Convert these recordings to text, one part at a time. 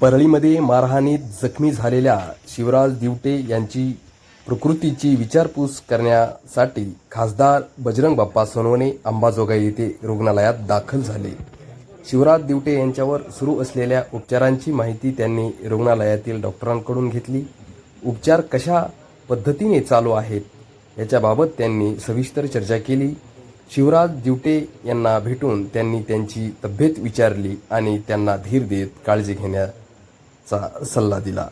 परळीमध्ये मारहाणीत जखमी झालेल्या शिवराज दिवटे यांची प्रकृतीची विचारपूस करण्यासाठी खासदार बजरंग बाप्पा सोनवणे अंबाजोगाई येथे रुग्णालयात दाखल झाले. शिवराज दिवटे यांच्यावर सुरू असलेल्या उपचारांची माहिती त्यांनी रुग्णालयातील डॉक्टरांकडून घेतली. उपचार कशा पद्धतीने चालू आहेत याच्याबाबत त्यांनी सविस्तर चर्चा केली. शिवराज दिवटे यांना भेटून त्यांनी त्यांची तब्येत विचारली आणि त्यांना धीर देत काळजी चा सल्ला दिला.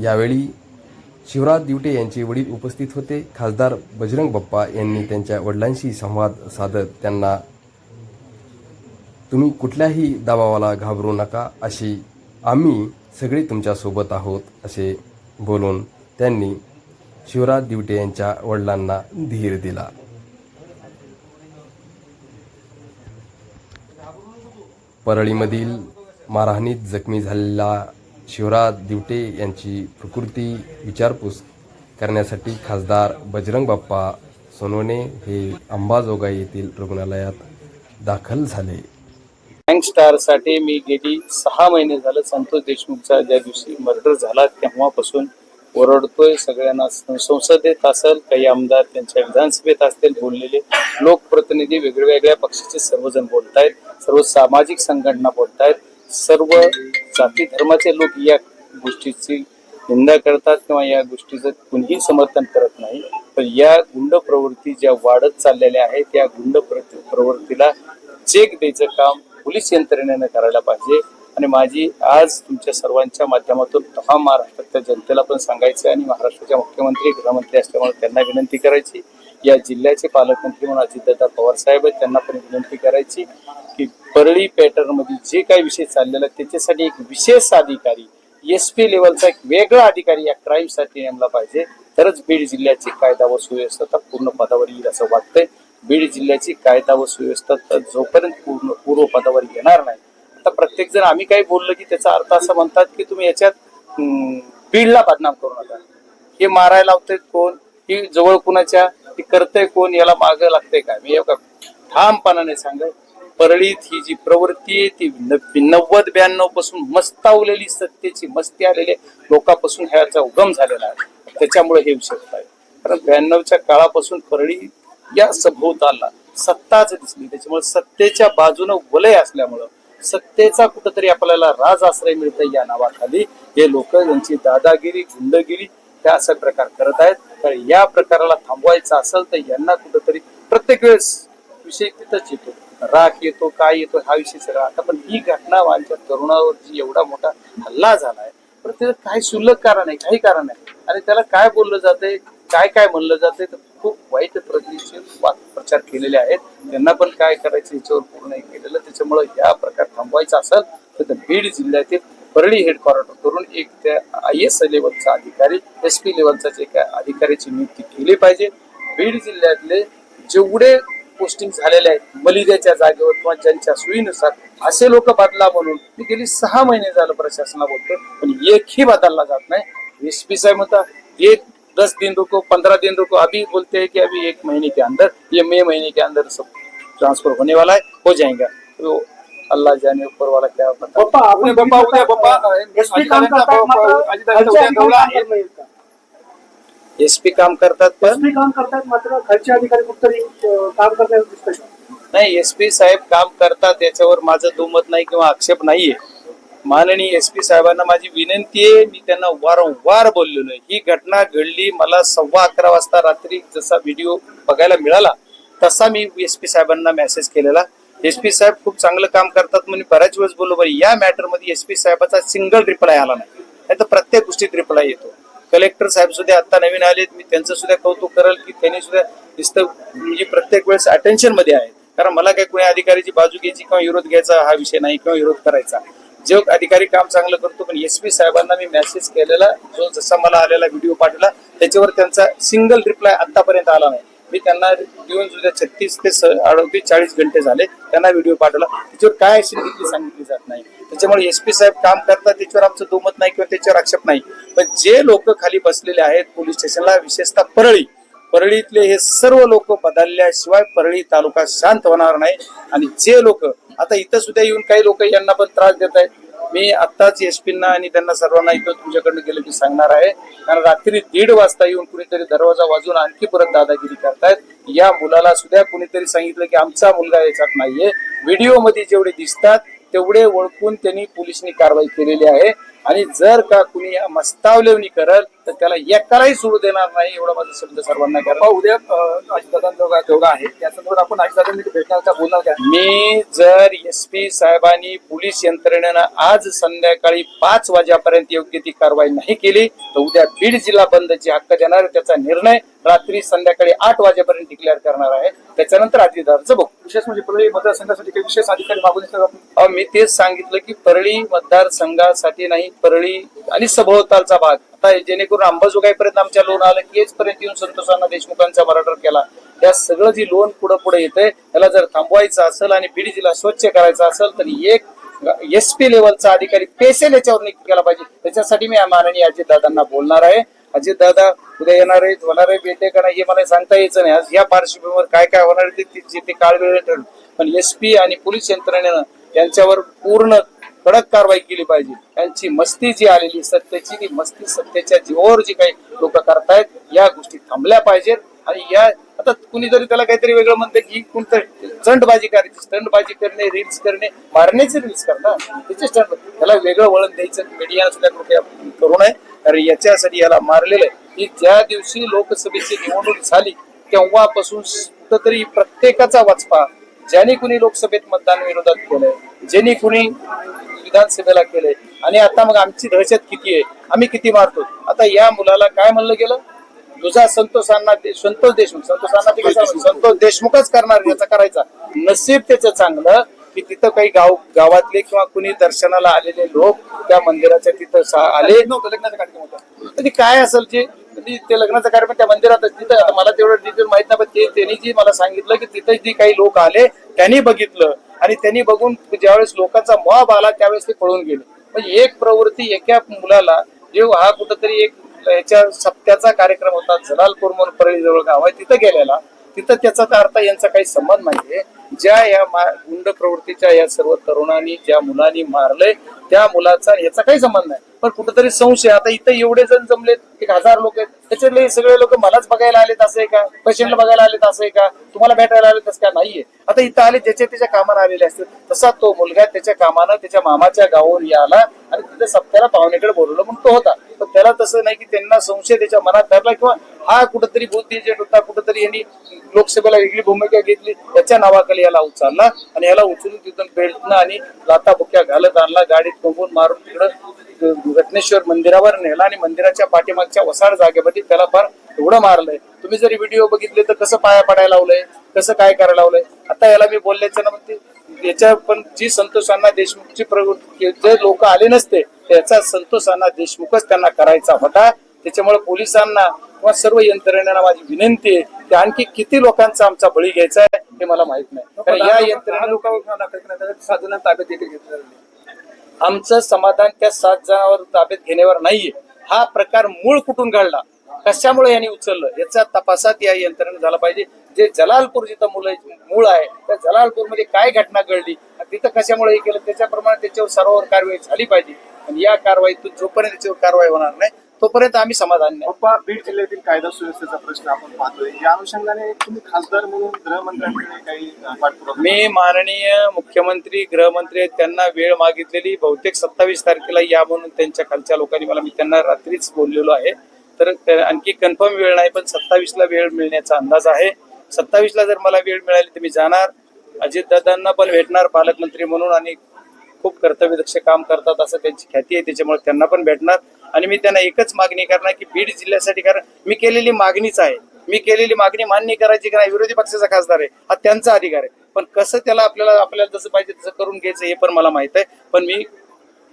यावेळी शिवराज दिवटे यांचे वडील उपस्थित होते. खासदार बजरंग बाप्पा यांनी त्यांच्या वडिलांशी संवाद साधत त्यांना तुम्ही कुठल्याही दबावाला घाबरू नका अशी आम्ही सगळे तुमच्यासोबत आहोत असे बोलून त्यांनी शिवराज दिवटे यांच्या वडिलांना धीर दिला. परळीमधील मारहाणीत जखमी झालेला शिवराज दिवटे यांची प्रकृती विचारपूस करण्यासाठी खासदार बजरंग बाप्पा सोनवणे हे अंबाजोगाई येथील रुग्णालयात दाखल झाले. स्टारसाठी मी गेली सहा महिने झालं संतोष देशमुखचा ज्या दिवशी मर्डर झाला तेव्हापासून ओरडतोय सगळ्यांना संसदेत असेल काही आमदार त्यांच्या विधानसभेत असतील बोललेले लोकप्रतिनिधी वेगवेगळ्या पक्षाचे सर्वजण बोलतायत सर्व सामाजिक संघटना बोलतायत. सर्व जाती धर्माचे लोक या गोष्टीची निंदा करतात किंवा या गोष्टीचं कुणीही समर्थन करत नाही. पण या गुंड प्रवृत्ती ज्या वाढत चाललेल्या आहेत त्या गुंड प्रवृत्तीला चेक द्यायचं काम पोलीस यंत्रणेनं करायला पाहिजे. आणि माझी आज तुमच्या सर्वांच्या माध्यमातून हा महाराष्ट्रातल्या जनतेला पण सांगायचं आणि महाराष्ट्राच्या मुख्यमंत्री गृहमंत्री असल्यामुळे त्यांना विनंती करायची. या जिल्ह्याचे पालकमंत्री म्हणून अजितदादा पवार साहेब आहेत त्यांना पण विनंती करायची की परळी पॅटर्नमध्ये जे काही विषय चाललेला त्याच्यासाठी एक विशेष अधिकारी एस पी लेवलचा एक वेगळा अधिकारी या क्राईमसाठी नेमला पाहिजे. तरच बीड जिल्ह्याची कायदा व सुव्यवस्था पूर्ण पदावर येईल असं वाटतंय. बीड जिल्ह्याची कायदा व सुव्यवस्था जोपर्यंत पूर्ण पूर्व पदावर येणार नाही आता प्रत्येक जण आम्ही काही बोललो की त्याचा अर्थ असं म्हणतात की तुम्ही याच्यात बीडला बदनाम करू नका. हे मारायला लावतंय कोण? ही जवळ कुणाच्या? ती करतंय कोण? याला माग लागतंय काय? मी एका ठामपणाने सांगत परळीत ही जी प्रवृत्ती आहे ती नव्वद ब्याण्णवपासून मस्तावलेली सत्तेची मस्ती आलेल्या लोकांपासून ह्याचा उगम झालेला आहे. त्याच्यामुळे हे विषय आहे. कारण ब्याण्णवच्या काळापासून परळी या सभोवताला सत्ताच दिसली. त्याच्यामुळे सत्तेच्या बाजूनं वलय असल्यामुळं सत्तेचा कुठंतरी आपल्याला राज आश्रय मिळतं या नावाखाली. हे लोक यांची दादागिरी गुंडगिरी त्या असा प्रकार करत आहेत. तर या प्रकाराला थांबवायचं असेल तर यांना कुठंतरी प्रत्येक वेळेस विषय तिथंच येतो. राख येतो काय येतो हा विषय सगळा. आता पण ही घटना आमच्या तरुणावर जी एवढा मोठा हल्ला झालाय पण त्याचं काही शुल्लक कारण आहे काही कारण आहे. आणि त्याला काय बोललं जातंय काय काय म्हणलं जातंय तर खूप वाईट प्रतीचे प्रचार केलेले आहेत. त्यांना पण काय करायचं याच्यावर पूर्ण केलेलं त्याच्यामुळे या प्रकार थांबवायचा असेल तर बीड जिल्ह्यातील परळी हेडक्वार्टर करून एक त्या आय एस लेवलचा अधिकारी एस पी लेवलचा जे काय अधिकाऱ्याची नियुक्ती केली पाहिजे. बीड जिल्ह्यातले जेवढे पोस्टिंग झालेले आहेत मलिद्याच्या जागेवर किंवा ज्यांच्या सोयीनुसार असे लोक बदला म्हणून मी गेली सहा महिने झालं प्रशासनाला बोलतो पण एकही बदलला जात नाही. एस पी साहेब म्हणता एक दस दिन रुको पंद्रह दिन रुको अभी बोलते हैं कि अभी एक महीने के अंदर ये मई महीने के अंदर सब ट्रांसफर होने वाला है हो जाएगा। तो अल्लाह जाने ऊपर वाला क्या पता पप्पा आपण पप्पा उद्या पप्पा एसपी काम करतात मात्र अजितदादा खालचे उद्या अधिकारी गवळा काम करत नाहीत का? एस पी काम करतात पण एसपी काम करतात मात्र खालचे अधिकारी कुठतरी काम करण्यात दिसत नाही एस पी साहेब काम करतात याच्यावर माझं दुमत नाही किंवा आक्षेप नाहीये. माननीय एस पी साहेबांना माझी विनंती आहे मी त्यांना वारंवार बोललेलो आहे. ही घटना घडली मला सव्वा अकरा वाजता रात्री जसा व्हिडिओ बघायला मिळाला तसा मी एस पी साहेबांना मेसेज केलेला. एस पी साहेब खूप चांगलं काम करतात म्हणून बऱ्याच वेळेस बोललो बरं या मॅटरमध्ये एस पी साहेबाचा सिंगल रिप्लाय आला नाही. नाही तर प्रत्येक गोष्टीत रिप्लाय येतो. कलेक्टर साहेब सुद्धा आता नवीन आलेत मी त्यांचं सुद्धा कौतुक करेल की त्यांनी सुद्धा नुसतं म्हणजे प्रत्येक वेळेस अटेन्शनमध्ये आहेत कारण मला काही कोणी अधिकारीची बाजू घ्यायची किंवा विरोध घ्यायचा हा विषय नाही किंवा विरोध करायचा. जो अधिकारी काम चांगलं करतो पण एस पी साहेबांना मी मेसेज केलेला जो जसा मला आलेला व्हिडिओ पाठवला त्याच्यावर त्यांचा सिंगल रिप्लाय आतापर्यंत आला नाही. मी त्यांना देऊन सुद्धा छत्तीस ते स- अडतीस चाळीस घंटे झाले त्यांना व्हिडिओ पाठवला. त्याच्यावर काय असेल घेतली सांगितली जात नाही. त्याच्यामुळे एस पी साहेब काम करतात त्याच्यावर आमचं दुमत नाही किंवा त्याच्यावर आक्षेप नाही. पण जे लोक खाली बसलेले आहेत पोलीस स्टेशनला विशेषतः परळी परळीतले हे सर्व लोक बदलल्याशिवाय परळी तालुका शांत होणार नाही. आणि जे लोक आता इथं सुद्धा येऊन काही लोक यांना पण त्रास देत आहेत. मी आत्ताच एस पीना आणि त्यांना सर्वांना इथं तुमच्याकडनं गेलं की सांगणार आहे. कारण रात्री दीड वाजता येऊन कुणीतरी दरवाजा वाजून आणखी परत दादागिरी करतायत. या मुलाला सुद्धा कुणीतरी सांगितलं की आमचा मुलगा याच्यात नाहीये. व्हिडिओमध्ये जेवढे दिसतात तेवढे ओळखून त्यांनी पोलिसांनी कारवाई केलेली आहे. आणि जर का कुणी मस्तावलेवणी करत तर त्याला एकालाही सोडू देणार नाही एवढा माझा शब्द सर्वांना करा. उद्या अजितदादांचा दौरा आहे त्या संदर्भात आपण अजितदादांनी भेटणार का बोलणार का मी जर एस पी साहेबांनी पोलीस यंत्रणेनं आज संध्याकाळी पाच वाजेपर्यंत योग्य ती कारवाई नाही केली तर उद्या बीड जिल्हा बंदची हक्क देणार. त्याचा निर्णय रात्री संध्याकाळी आठ वाजेपर्यंत डिक्लेअर करणार आहे. त्याच्यानंतर अजितदारचं बघू. विशेष म्हणजे परळी मतदारसंघासाठी काही विशेष अधिकारी मागून मी तेच सांगितलं की परळी मतदारसंघासाठी नाही परळी आणि सभोवतालचा भाग. आता जेणेकरून अंबाजोगाईपर्यंत आमच्या लोन आलं की पर्यंत येऊन संतोषांना देशमुखांचा मर्डर केला. त्या सगळं जी लोन पुढे पुढे येते त्याला जर थांबवायचं असेल आणि बीड जिल्हा स्वच्छ करायचा असेल तर एक एस पी लेवलचा अधिकारी पेसेल याच्यावर नियुक्त केला पाहिजे. त्याच्यासाठी मी माननीय अजितदादांना बोलणार आहे. अजितदादा उद्या येणार आहेत होणार आहे भेटे का नाही हे मला सांगता यायचं नाही. आज या पार्श्वभूमीवर काय काय होणार आहे ते- ते काळ वेळ ठरलं. पण एस पी आणि पोलीस यंत्रणेनं यांच्यावर पूर्ण कडक कारवाई केली पाहिजे. त्यांची मस्ती जी आलेली सत्तेची ती मस्ती सत्तेच्या जीवावर जी काही लोक करतायत या गोष्टी थांबल्या पाहिजेत. आणि या आता कुणीतरी त्याला काहीतरी वेगळं म्हणतं की कोणतं स्टंटबाजी करायची स्टंटबाजी करणे रील्स करणे मारण्याचे रील्स करतात त्याचे स्टंट त्याला वेगळं वळण द्यायचं मीडिया सुद्धा कृपया करू नये. कारण याच्यासाठी याला मारलेलं आहे. की ज्या दिवशी लोकसभेची निवडणूक झाली तेव्हापासून कुठंतरी प्रत्येकाचा वाचपा ज्याने कुणी लोकसभेत मतदान विरोधात केलंय ज्यांनी कुणी विधानसभेला केलंय. आणि आता मग आमची दहशत किती आहे? आम्ही किती मारतो? आता या मुलाला काय म्हणलं गेलं? तुझा संतोष अण्णा दे- संतोष देशमुख. संतोष अण्णा ते कसं म्हणतात? संतोष देशमुखच करणार याचा करायचा. नसीब त्याचं चांगलं की तिथं काही गाव गावातले किंवा कुणी दर्शनाला आलेले लोक त्या मंदिराच्या तिथं आले. नव्हतं लग्नाचा कार्यक्रम होता. काय असेल जे ते लग्नाचा कार्यक्रम त्या मंदिरात तिथं मला तेवढं डिटेल माहीत नाही पण ते त्यांनी जी मला सांगितलं की तिथं जी काही लोक आले त्यांनी बघितलं. आणि त्यांनी बघून ज्यावेळेस लोकांचा मॉब आला त्यावेळेस ते पळून गेले. म्हणजे एक प्रवृत्ती एका मुलाला जेव्हा हा कुठंतरी एक याच्या सप्त्याचा कार्यक्रम होता जलालपूर म्हणून परळी जवळ गाव आहे तिथं गेलेला. तिथं त्याचा तर अर्थ यांचा काही संबंध नाहीये. ज्या या गुंड प्रवृत्तीच्या या सर्व तरुणांनी ज्या मुलांनी मारलंय त्या मुलाचा याचा काही संबंध नाही. पण कुठेतरी संशय. आता इथं एवढे जण जमलेत एक हजार लोक आहेत. त्याच्यातले सगळे लोक मलाच बघायला आलेत असं आहे का? पेशंटला बघायला आलेत असं आहे का? तुम्हाला भेटायला आलेत असं का नाहीये. आता इथं आले ज्याच्या त्याच्या कामाला आलेले असतात. तसा तो मुलगा त्याच्या कामानं त्याच्या मामाच्या गावावर याला आणि तिथे सप्त्याला पाहुण्याकडे बोलवलं म्हणून तो होता. पण त्याला तसं नाही की त्यांना संशय त्याच्या मनात धरला किंवा हा कुठेतरी बुद्ध एजंट होता कुठंतरी यांनी लोकसभेला वेगळी भूमिका घेतली. त्याच्या नावाखाली याला उचलला आणि याला उचलून तिथून बेल्टनं आणि लाता बुक्या घालत आणला गाडीत बघून मारून तिकडं घटनेश्वर मंदिरावर नेला आणि मंदिराच्या पाठीमागच्या वसाड जागेमध्ये त्याला फार एवढं मारलंय. तुम्ही जरी व्हिडिओ बघितले तर कसं पाया पडायला लावलंय? कसं काय करायला लावलंय? आता याला मी बोलल्याच्या ना म्हणते याच्या पण जी संतोष अण्णा देशमुखची प्रवृत्ती जे लोक आले नसते त्याचा संतोष अण्णा देशमुखच त्यांना करायचा होता. त्याच्यामुळे पोलिसांना किंवा सर्व यंत्रणेला माझी विनंती आहे की आणखी किती लोकांचा आमचा बळी घ्यायचा आहे हे मला माहीत नाही. कारण या यंत्रणा सात जणांना ताब्यात देखील घेतलं आमचं समाधान त्या सात जणांवर ताब्यात घेण्यावर नाहीये. हा प्रकार मूळ कुठून घडला? कशामुळे यांनी उचललं? याचा तपासात या यंत्रणा झाला पाहिजे. जे जलालपूर जिथं मुलं मूळ आहे त्या जलालपूरमध्ये काय घटना घडली तिथं कशामुळे हे केलं? त्याच्याप्रमाणे त्याच्यावर सर्वांवर कारवाई झाली पाहिजे. आणि या कारवाईतून जोपर्यंत त्याच्यावर कारवाई होणार नाही तोपर्यंत आम्ही समाधान नाही पप्पा बीड जिल्ह्यातील कायदा सुव्यवस्थेचा प्रश्न आपण पाहतोय. या अनुषंगाने तुम्ही खासदार म्हणून गृहमंत्र्यांकडे काही पाठपुरावा मी माननीय मुख्यमंत्री गृहमंत्री आहेत त्यांना वेळ मागितलेली. बहुतेक सत्तावीस तारखेला या म्हणून त्यांच्या खालच्या लोकांनी मला मी त्यांना रात्रीच बोललेलो आहे. तर आणखी कन्फर्म वेळ नाही पण सत्तावीसला वेळ मिळण्याचा अंदाज आहे. सत्तावीसला जर मला वेळ मिळाली तर मी जाणार. अजितदादांना पण भेटणार पालकमंत्री म्हणून आणि खूप कर्तव्यदक्ष काम करतात असं त्यांची ख्याती आहे. त्याच्यामुळे त्यांना पण भेटणार. आणि मी त्यांना एकच मागणी करणार की बीड जिल्ह्यासाठी कारण मी केलेली मागणीच आहे. मी केलेली मागणी मान्य करायची का नाही विरोधी पक्षाचा खासदार आहे. हा त्यांचा अधिकार आहे. पण कसं त्याला आपल्याला आपल्याला जसं पाहिजे तसं करून घ्यायचं हे पण मला माहीत आहे. पण मी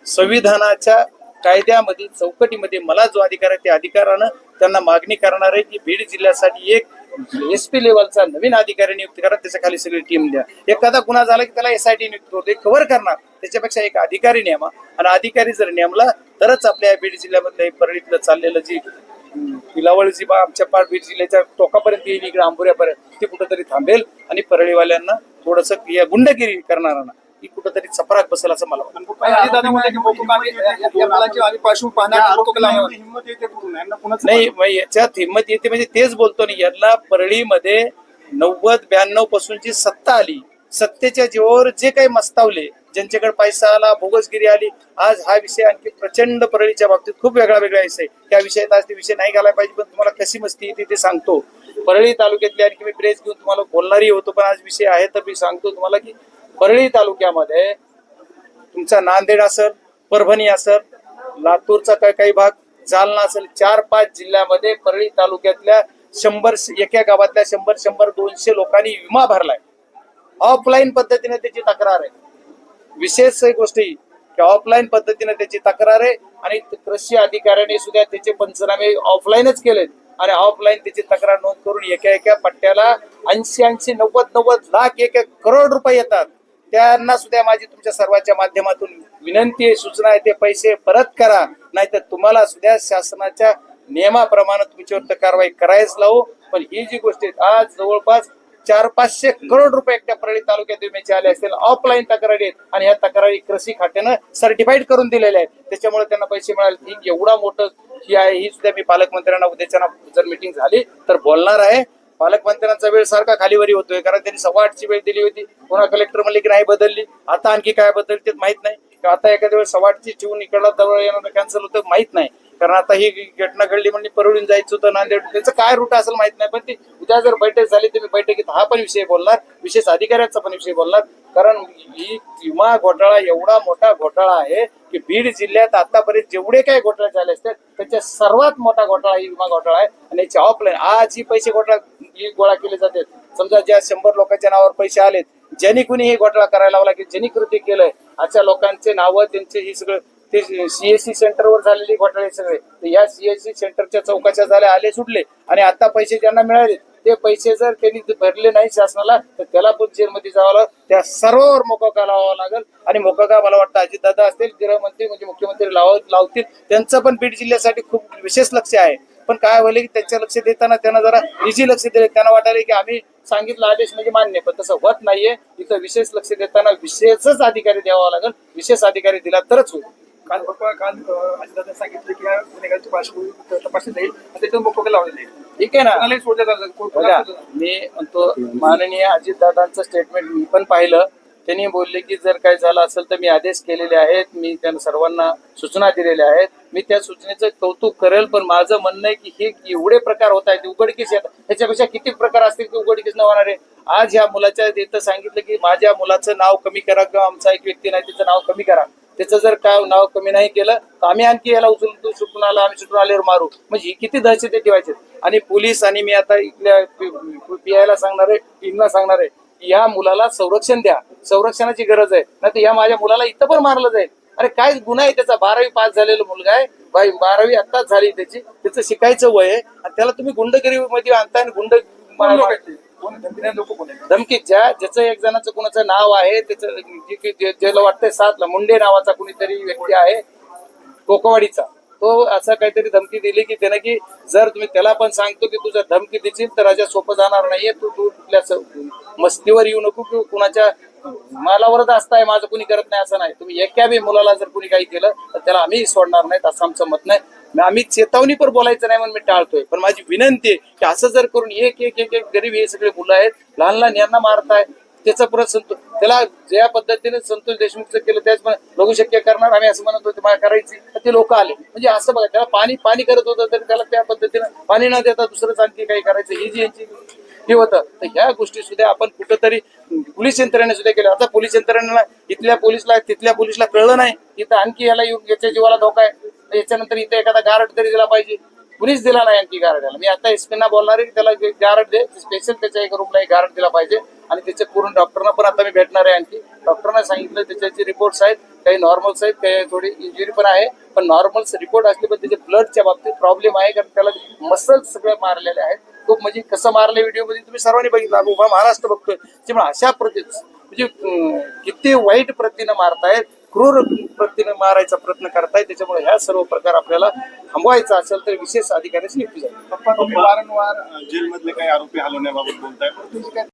संविधानाच्या कायद्यामध्ये चौकटीमध्ये मला जो अधिकार आहे त्या अधिकारानं त्यांना मागणी करणार आहे की बीड जिल्ह्यासाठी एक एस पी लेवलचा नवीन अधिकारी नियुक्त करा त्याच्याखाली सगळी टीम द्या. एखादा गुन्हा झाला की त्याला एसआयटी नियुक्त करतो कव्हर करणार. त्याच्यापेक्षा एक अधिकारी नेमा. आणि अधिकारी जर नेमला तरच आपल्या बीड जिल्ह्यामध्ये परळीतलं चाललेलं जी पिलावळ जी बा आमच्या पाठ बीड जिल्ह्याच्या टोकापर्यंत येईल इकडे आंबोऱ्यापर्यंत ती कुठंतरी थांबेल. आणि परळीवाल्यांना थोडंसं या गुंडगिरी ना ही कुठंतरी चपराक बसेल असं मला वाटतं. की नाही? याच्यात हिंमत येते म्हणजे तेच बोलतो ना यांना परळीमध्ये नव्वद ब्याण्णव पासूनची सत्ता आली. सत्तेच्या जीवावर जे काही मस्तावले ज्यांच्याकडे पैसा आला बोगसगिरी आली आज हा विषय आणखी प्रचंड परळीच्या बाबतीत खूप वेगळा वेगळा विषय. त्या विषयात आज ते विषय नाही घालायला पाहिजे पण तुम्हाला कशी मस्ती येते ते सांगतो. परळी तालुक्यातली आणखी मी प्रेस घेऊन तुम्हाला बोलणारही होतो पण आज विषय आहे तर मी सांगतो तुम्हाला की परळी तालुक्यामध्ये तुमचा नांदेड असेल परभणी असेल लातूरचा काय काही भाग जालना असेल चार पाच जिल्ह्यामध्ये परळी तालुक्यातल्या शंभर एका गावातल्या शंभर शंभर दोनशे लोकांनी विमा भरलाय. ऑफलाईन पद्धतीने त्याची तक्रार आहे. विशेष गोष्टी की ऑफलाईन पद्धतीने त्याची तक्रार आहे आणि कृषी अधिकाऱ्याने सुद्धा त्याचे पंचनामे ऑफलाईनच केलेत आणि ऑफलाईन त्याची तक्रार नोंद करून एका एका पट्ट्याला ऐंशी ऐंशी नव्वद नव्वद लाख एक एक करोड रुपये येतात. त्यांना सुद्धा माझी तुमच्या सर्वांच्या माध्यमातून विनंती आहे सूचना आहे ते पैसे परत करा. नाहीतर तुम्हाला सुद्धा शासनाच्या नियमाप्रमाणे तुमच्यावर तर कारवाई करायच लावू. पण ही जी गोष्ट आहे आज जवळपास चार पाचशे करोड रुपये एकट्या परळी तालुक्यात विम्याचे आले असतील. ऑफलाईन तक्रारी आहेत. आणि ह्या तक्रारी कृषी खात्यानं सर्टिफाईड करून दिलेल्या आहेत. त्याच्यामुळे त्यांना पैसे मिळाले. ही एवढा मोठं ही आहे ही सुद्धा मी पालकमंत्र्यांना उद्याच्या जर मिटिंग झाली तर बोलणार आहे. पालकमंत्र्यांचा वेळ सारखा खालीवरी होतोय कारण त्यांनी सव्वा आठची वेळ दिली होती. पुन्हा कलेक्टर म्हणले की नाही बदलली. आता आणखी काय बदलते माहीत नाही. आता एखाद्या वेळेस सव्वा आठची ठेवून इकडला जवळ येणार कॅन्सल होतं माहीत नाही. कारण आता ही घटना घडली म्हणजे परळून जायचं होतं नांदेड. त्याचं काय रूट असेल माहीत नाही पण ती उद्या जर बैठक झाली तर मी बैठकीत हा पण विषय बोलणार विशेष अधिकाऱ्याचा पण विषय बोलणार. कारण ही विमा घोटाळा एवढा मोठा घोटाळा आहे की बीड जिल्ह्यात आतापर्यंत जेवढे काही घोटाळे झाले असतात त्याच्या सर्वात मोठा घोटाळा ही विमा घोटाळा आहे. आणि याची ऑफलाईन आज ही पैसे घोटाळा ही गोळा केले जाते. समजा ज्या शंभर लोकांच्या नावावर पैसे आलेत ज्यांनी कुणी हे घोटाळा करायला लावला की ज्यांनी कृती केलंय अशा लोकांचे नावं त्यांचे ही सगळं ते सीएससी सेंटरवर झालेले घोटाळे सगळे. तर या सीएससी सेंटरच्या चौकाच्या झाल्या आले सुटले. आणि आता पैसे ज्यांना मिळाले ते पैसे जर त्यांनी भरले नाही शासनाला तर त्याला पण जेलमध्ये जावं लागेल. त्या सर्वांवर मोकोका लावावा लागेल? आणि मोकोका मला वाटतं अजितदादा असतील गृहमंत्री म्हणजे मुख्यमंत्री लाव लावतील. त्यांचं पण बीड जिल्ह्यासाठी खूप विशेष लक्ष आहे. पण काय होईल की त्यांच्या लक्ष देताना त्यांना जरा इझी लक्ष दिले. त्यांना वाटायला की आम्ही सांगितलं आदेश म्हणजे मान्य पण तसं होत नाहीये. इथं विशेष लक्ष देताना विशेषच अधिकारी द्यावा लागेल. विशेष अधिकारी दिला तरच होईल. काल काल अजितदादा सांगितलं की गुन्हेगारची पार्श्वभूमी तपासली जाईल लावले जाईल ठीक आहे ना. मी म्हणतो माननीय अजितदादांचं स्टेटमेंट मी पण पाहिलं. त्यांनी बोलले की जर काय झालं असेल तर मी आदेश केलेले आहेत मी त्यांना सर्वांना सूचना दिलेल्या आहेत मी त्या सूचनेचं कौतुक करेल पण माझं म्हणणं आहे की हे एवढे प्रकार होत आहेत उघडकीस येतात ह्याच्यापेक्षा किती प्रकार असतील की उघडकीस न होणार आहे आज ह्या मुलाच्या इथं सांगितलं की माझ्या मुलाचं नाव कमी करा किंवा आमचा एक व्यक्ती नाही त्याचं नाव कमी करा त्याचं जर काय नाव कमी नाही केलं तर आम्ही आणखी याला उचलून तू सुटून आला आम्ही सुटून आल्यावर मारू म्हणजे ही किती दहशत ठेवायचे आणि पोलीस आणि मी आता इथल्या पीआयला सांगणार आहे टीमला सांगणार आहे की या मुलाला संरक्षण द्या. संरक्षणाची गरज आहे. नाही तर या माझ्या मुलाला इथं पण मारलं जाईल. अरे काय गुन्हा आहे त्याचा? बारावी पास झालेला मुलगा आहे. बारावी आत्ताच झाली त्याची. त्याचं शिकायचं वय आहे. आणि त्याला तुम्ही गुंडगिरी मध्ये आणताय आणि गुंड ज्या ज्याचं एक जणाचं कुणाचं नाव आहे त्याचं ज्याला वाटतंय सातला मुंडे नावाचा कुणीतरी व्यक्ती आहे कोकवाडीचा. तो असं काहीतरी धमकी दिली की त्याने की जर तुम्ही त्याला पण सांगतो की तुझं धमकी देशील तर राजा सोपं जाणार नाहीये. तू तू कुठल्या मस्तीवर येऊ नको की कुणाच्या मालावरच असताय माझं कुणी करत नाही असं नाही. तुम्ही एका बी मुलाला जर कुणी काही केलं तर त्याला आम्ही सोडणार नाहीत असं आमचं मत नाही. आम्ही चेतावणी पण बोलायचं नाही म्हणून मी टाळतोय. पण माझी विनंती आहे की असं जर करून एक एक एक एक गरीब हे सगळे मुलं आहेत लहान लहान यांना मारताय त्याचं परत संतोष त्याला ज्या पद्धतीने संतोष देशमुखचं केलं त्याच पण शक्य करणार आम्ही असं म्हणत होतो मला करायची. ते लोक आले. म्हणजे असं बघा त्याला पाणी पाणी करत होतं तर त्याला त्या पद्धतीनं पाणी न देता दुसरंच आणखी काही करायचं ही जी यांची हे होतं. तर ह्या गोष्टी सुद्धा आपण कुठंतरी पोलीस यंत्रणेने सुद्धा केलं आता पोलीस यंत्रणेला इथल्या पोलीसला तिथल्या पोलीसला कळलं नाही. इथं आणखी याला येऊन याच्या जीवाला धोका आहे. याच्यानंतर इथं एखादा गारट तरी दिला पाहिजे. कुणीच दिला नाही आणखी गारड मी आता एसपीना बोलणार आहे की त्याला गारड दे स्पेशल त्याच्या एक रूमला एक गारड दिला पाहिजे आणि त्याच्या पूर्ण डॉक्टरना पण आता मी भेटणार आहे आणखी. डॉक्टरना सांगितलं त्याचे रिपोर्ट्स आहेत काही नॉर्मल्स आहेत काही थोडी इंजुरी पण आहे पण नॉर्मल्स रिपोर्ट असले पण त्याचे ब्लडच्या बाबतीत प्रॉब्लेम आहे कारण त्याला मसल्स सगळे मारलेले आहेत. खूप म्हणजे कसं मारले व्हिडिओमध्ये तुम्ही सर्वांनी बघितलं उभा महाराष्ट्र बघतोय. त्यामुळे अशा प्रति म्हणजे किती वाईट प्रतीनं मारतायत. क्रूर पद्धतीने मारायचा प्रयत्न करताय त्याच्यामुळे ह्या सर्व प्रकार आपल्याला थांबवायचा असेल तर विशेष अधिकाऱ्याची नियुक्ती झाली. पप्पा तुम्ही वारंवार जेलमधले काही आरोपी हलवण्याबाबत बोलताय. काय